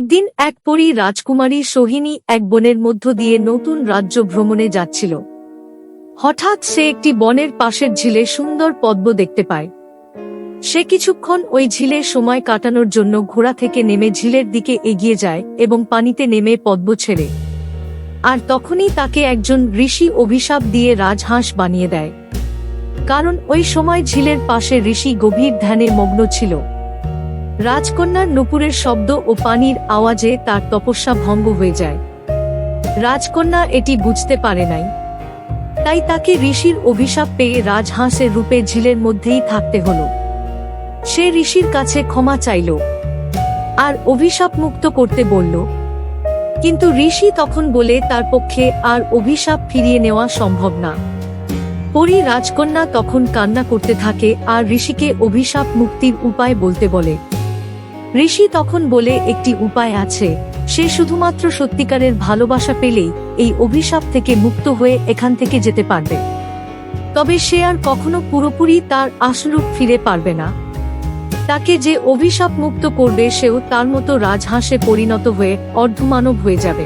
একদিন এক পরী রাজকুমারী সোহিনী এক বনের মধ্য দিয়ে নতুন রাজ্য ভ্রমণে যাচ্ছিল। হঠাৎ সে একটি বনের পাশের ঝিলে সুন্দর পদ্ম দেখতে পায়। সে কিছুক্ষণ ওই ঝিলে সময় কাটানোর জন্য ঘোড়া থেকে নেমে ঝিলের দিকে এগিয়ে যায় এবং পানিতে নেমে পদ্ম ছেড়ে। আর তখনই তাকে একজন ঋষি অভিশাপ দিয়ে রাজহাঁস বানিয়ে দেয়। কারণ ওই সময় ঝিলের পাশে ঋষি গভীর ধ্যানে মগ্ন ছিল। রাজকন্যার নুপুরের শব্দ ও পানির আওয়াজে তার তপস্যা ভঙ্গ হয়ে যায়। রাজকন্যা এটি বুঝতে পারে নাই। তাই তাকে ঋষির অভিশাপ পেয়ে রাজহাঁসের রূপে ঝিলের মধ্যেই থাকতে হল। সে ঋষির কাছে ক্ষমা চাইল আর অভিশাপ মুক্ত করতে বলল, কিন্তু ঋষি তখন বলে তার পক্ষে আর অভিশাপ ফিরিয়ে নেওয়া সম্ভব না। পরী রাজকন্যা তখন কান্না করতে থাকে আর ঋষিকে অভিশাপ মুক্তির উপায় বলতে বলে। ঋষি তখন বলে, একটি উপায় আছে। সে শুধুমাত্র সত্যিকারের ভালোবাসা পেলেই এই অভিশাপ থেকে মুক্ত হয়ে এখান থেকে যেতে পারবে। তবে সে আর কখনো পুরোপুরি তার আসরূপ ফিরে পারবে না। তাকে যে অভিশাপ মুক্ত করবে, সেও তার মতো রাজহাঁসে পরিণত হয়ে অর্ধমানব হয়ে যাবে।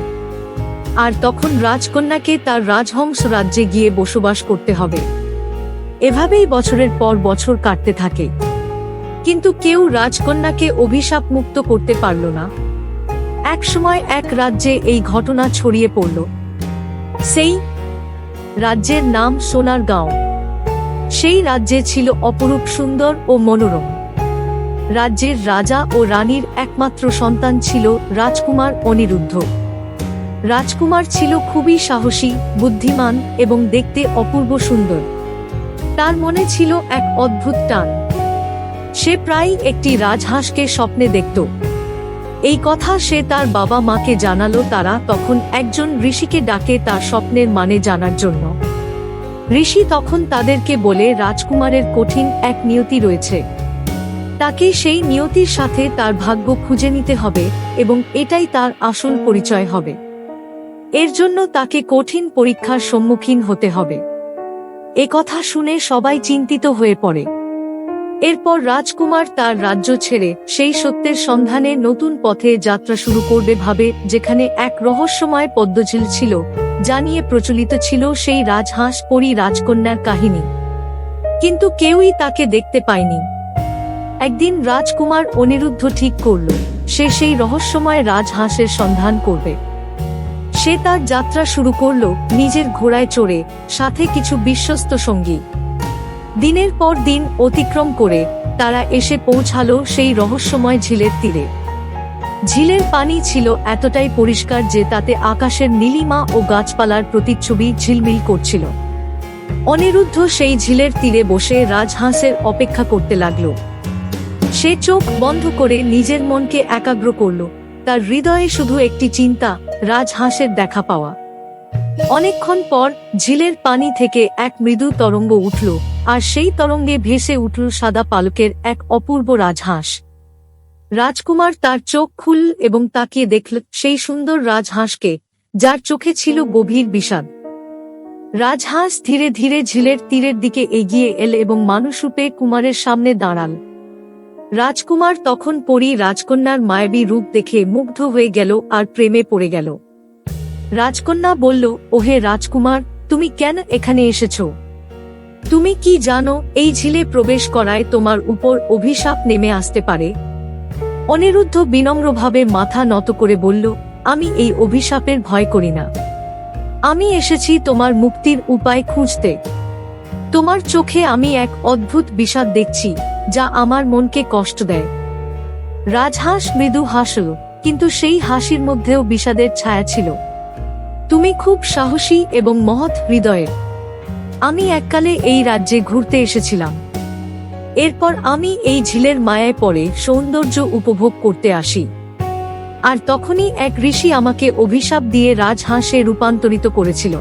আর তখন রাজকন্যাকে তার রাজহংস রাজ্যে গিয়ে বসবাস করতে হবে। এভাবেই বছরের পর বছর কাটতে থাকে। কিন্তু কেউ রাজকন্যাকে অভিশাপ মুক্ত করতে পারল না। এক সময় এক রাজ্যে এই ঘটনা ছড়িয়ে পড়ল। সেই রাজ্যের নাম সোনার গাঁও সেই রাজ্যে ছিল অপরূপ সুন্দর ও মনোরম। রাজ্যের রাজা ও রানীর একমাত্র সন্তান ছিল রাজকুমার অনিরুদ্ধ। রাজকুমার ছিল খুবই সাহসী, বুদ্ধিমান এবং দেখতে অপূর্ব সুন্দর। তার মনে ছিল এক অদ্ভুত টান। সে প্রায় একটি রাজহাঁসকে স্বপ্নে দেখত। এই কথা সে তার বাবা মাকে জানালো তারা তখন একজন ঋষিকে ডাকে তার স্বপ্নের মানে জানার জন্য। ঋষি তখন তাদেরকে বলে, রাজকুমারের কঠিন এক নিয়তি রয়েছে। তাকে সেই নিয়তির সাথে তার ভাগ্য খুঁজে নিতে হবে এবং এটাই তার আসল পরিচয় হবে। এর জন্য তাকে কঠিন পরীক্ষার সম্মুখীন হতে হবে। এ কথা শুনে সবাই চিন্তিত হয়ে পড়ে। এরপর রাজকুমার তার রাজ্য ছেড়ে সেই সত্যের সন্ধানে নতুন পথে যাত্রা শুরু করবে ভাবে, যেখানে এক রহস্যময় পদ্মঝিল ছিল, যা নিয়ে প্রচলিত ছিল সেই রাজহাঁস পরি রাজকন্যার কাহিনী। কিন্তু কেউই তাকে দেখতে পায়নি। একদিন রাজকুমার অনিরুদ্ধ ঠিক করল, সে সেই রহস্যময় রাজহাঁসের সন্ধান করবে। সে তার যাত্রা শুরু করল নিজের ঘোড়ায় চড়ে, সাথে কিছু বিশ্বস্ত সঙ্গী। দিনের পর দিন অতিক্রম করে তারা এসে পৌঁছালো সেই রহস্যময় ঝিলের তীরে। ঝিলের পানি ছিল এতটাই পরিষ্কার যে তাতে আকাশের নীলিমা ও গাছপালার প্রতিচ্ছবি ঝিলমিল করছিল। অনিরুদ্ধ সেই ঝিলের তীরে বসে রাজহাঁসের অপেক্ষা করতে লাগল। সে চোখ বন্ধ করে নিজের মনকে একাগ্র করল। তার হৃদয়ে শুধু একটি চিন্তা, রাজহাঁসের দেখা পাওয়া। অনেকক্ষণ পর ঝিলের পানি থেকে এক মৃদু তরঙ্গ উঠল, আর সেই তরঙ্গে ভেসে উঠল সাদা পালকের এক অপূর্ব রাজহাঁস। রাজকুমার তার চোখ খুল এবং তাকিয়ে দেখল সেই সুন্দর রাজহাঁসকে, যার চোখে ছিল গভীর বিষাদ। রাজহাঁস ধীরে ধীরে ঝিলের তীরের দিকে এগিয়ে এল এবং মানুষরূপে কুমারের সামনে দাঁড়াল। রাজকুমার তখন পরী রাজকন্যার মায়াবী রূপ দেখে মুগ্ধ হয়ে গেল আর প্রেমে পড়ে গেল। রাজকন্যা বলল, ওহে রাজকুমার, তুমি কেন এখানে এসেছ? তুমি কি জানো, এই ঝিলে প্রবেশ করায় তোমার উপর অভিশাপ নেমে আসতে পারে? অনিরুদ্ধ বিনম্রভাবে মাথা নত করে বলল, আমি এই অভিশাপের ভয় করি না। আমি এসেছি তোমার মুক্তির উপায় খুঁজতে। তোমার চোখে আমি এক অদ্ভুত বিষাদ দেখছি, যা আমার মনকে কষ্ট দেয়। রাজহাঁস মৃদু হাসল, কিন্তু সেই হাসির মধ্যেও বিষাদের ছায়া ছিল। তুমি খুব সাহসী এবং মহৎ হৃদয়ের। আমি এককালে এই রাজ্যে ঘুরতে এসেছিলাম। এরপর আমি এই ঝিলের মায়ায় পড়ে সৌন্দর্য উপভোগ করতে আসি। আর তখনই এক ঋষি আমাকে অভিশাপ দিয়ে রাজহাঁসে রূপান্তরিত করেছিল।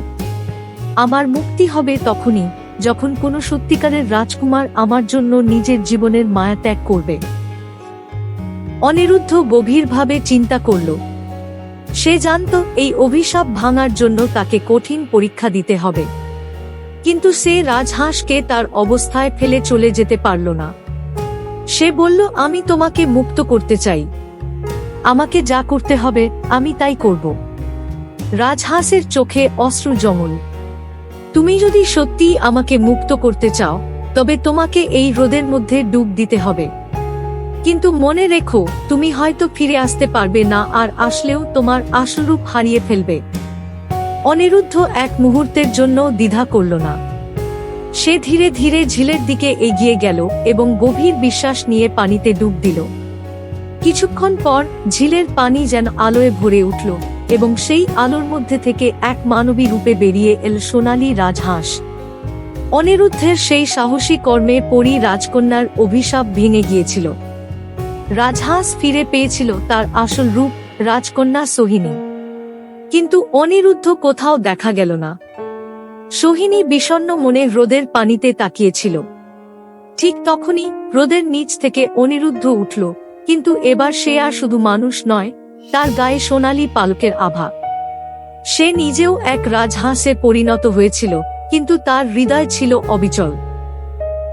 আমার মুক্তি হবে তখনই যখন কোনো সত্যিকারের রাজকুমার আমার জন্য নিজের জীবনের মায়া ত্যাগ করবে। অনিরুদ্ধ গভীরভাবে চিন্তা করল সে জানত এই অভিশাপ ভাঙার জন্য তাকে কঠিন পরীক্ষা দিতে হবে। কিন্তু সে রাজহাঁসকে তার অবস্থায় ফেলে চলে যেতে পারল না। সে বলল, আমি তোমাকে মুক্ত করতে চাই। আমাকে যা করতে হবে, আমি তাই করব। রাজহাঁসের চোখে অশ্রু জমল। তুমি যদি সত্যি আমাকে মুক্ত করতে চাও, তবে তোমাকে এই রোদের মধ্যে ডুব দিতে হবে। কিন্তু মনে রেখো, তুমি হয়তো ফিরে আসতে পারবে না আর আসলেও তোমার আসল রূপ হারিয়ে ফেলবে। অনিরুদ্ধ এক মুহূর্তের জন্য দ্বিধা করল না। সে ধীরে ধীরে ঝিলের দিকে এগিয়ে গেল এবং গভীর বিশ্বাস নিয়ে পানিতে ডুব দিল। কিছুক্ষণ পর ঝিলের পানি যেন আলোয় ভরে উঠল এবং সেই আলোর মধ্যে থেকে এক মানবী রূপে বেরিয়ে এল সোনালি রাজহাঁস। অনিরুদ্ধের সেই সাহসী কর্মে পরী রাজকন্যার অভিশাপ ভেঙে গিয়েছিল। রাজহাঁস ফিরে পেয়েছিল তার আসল রূপ রাজকন্যা সোহিনী। কিন্তু অনিরুদ্ধ কোথাও দেখা গেল না। সোহিনী বিষণ্ণ মনে হ্রদের পানিতে তাকিয়েছিল। ঠিক তখনই হ্রদের নিচ থেকে অনিরুদ্ধ উঠল, কিন্তু এবার সে আর শুধু মানুষ নয়, তার গায়ে সোনালী পালকের আভা। সে নিজেও এক রাজহাঁসে পরিণত হয়েছিল, কিন্তু তার হৃদয় ছিল অবিচল।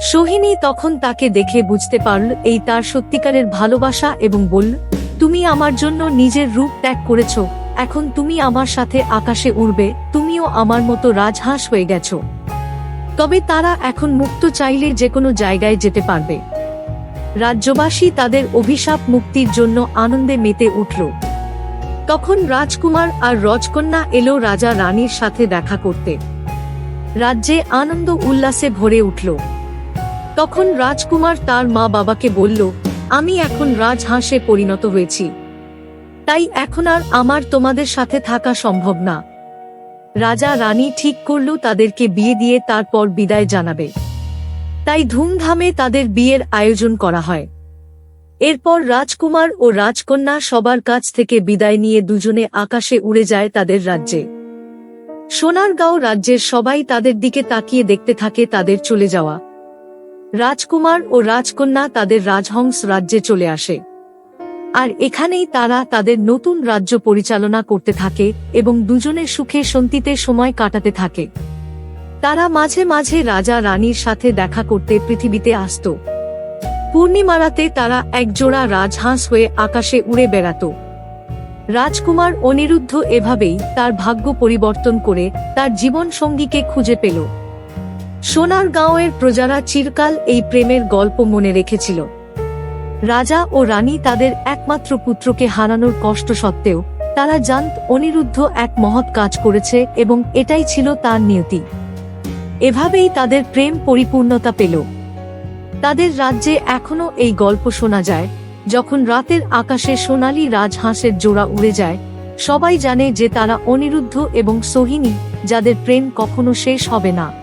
সোহিনী তখন তাকে দেখে বুঝতে পারল, এই তার সত্যিকারের ভালোবাসা এবং বলল, তুমি আমার জন্য নিজের রূপ ত্যাগ করেছ, এখন তুমি আমার সাথে আকাশে উড়বে, তুমিও আমার মতো রাজহাঁস হয়ে গেছো। তবে তারা এখন মুক্ত চাইলে যে কোনো জায়গায় যেতে পারবে। রাজ্যবাসী তাদের অভিশাপ মুক্তির জন্য আনন্দে মেতে উঠল। তখন রাজকুমার আর রজকন্যা এলো রাজা রানীর সাথে দেখা করতে। রাজ্যে আনন্দ উল্লাসে ভরে উঠল। তখন রাজকুমার তার মা বাবাকে বলল, আমি এখন রাজহাঁসে পরিণত হয়েছি। তাই এখন আর আমার তোমাদের সাথে থাকা সম্ভব না। রাজা রানী ঠিক করল তাদেরকে বিয়ে দিয়ে তারপর বিদায় জানাবে। তাই ধুমধামে তাদের বিয়ের আয়োজন করা হয়। এরপর রাজকুমার ও রাজকন্যা সবার কাছ থেকে বিদায় নিয়ে দুজনে আকাশে উড়ে যায় তাদের রাজ্যে। সোনারগাঁও রাজ্যের সবাই তাদের দিকে তাকিয়ে দেখতে থাকে তাদের চলে যাওয়া। রাজকুমার ও রাজকন্যা তাদের রাজহংস রাজ্যে চলে আসে। আর এখানেই তারা তাদের নতুন রাজ্য পরিচালনা করতে থাকে এবং দুজনের সুখে শান্তিতে সময় কাটাতে থাকে। তারা মাঝে মাঝে রাজা রানীর সাথে দেখা করতে পৃথিবীতে আসত। পূর্ণিমারাতে তারা একজোড়া রাজহাঁস হয়ে আকাশে উড়ে বেড়াত। রাজকুমার অনিরুদ্ধ এভাবেই তার ভাগ্য পরিবর্তন করে তার জীবন সঙ্গীকে খুঁজে পেল। সোনার গাঁওয়ের প্রজারা চিরকাল এই প্রেমের গল্প মনে রেখেছিল। রাজা ও রানী তাদের একমাত্র পুত্রকে হারানোর কষ্ট সত্ত্বেও তারা জানত অনিরুদ্ধ এক মহৎ কাজ করেছে এবং এটাই ছিল তার নিয়তি। এভাবেই তাদের প্রেম পরিপূর্ণতা পেল। তাদের রাজ্যে এখনও এই গল্প শোনা যায়, যখন রাতের আকাশে সোনালি রাজহাঁসের জোড়া উড়ে যায়, সবাই জানে যে তারা অনিরুদ্ধ এবং সোহিনী, যাদের প্রেম কখনো শেষ হবে না।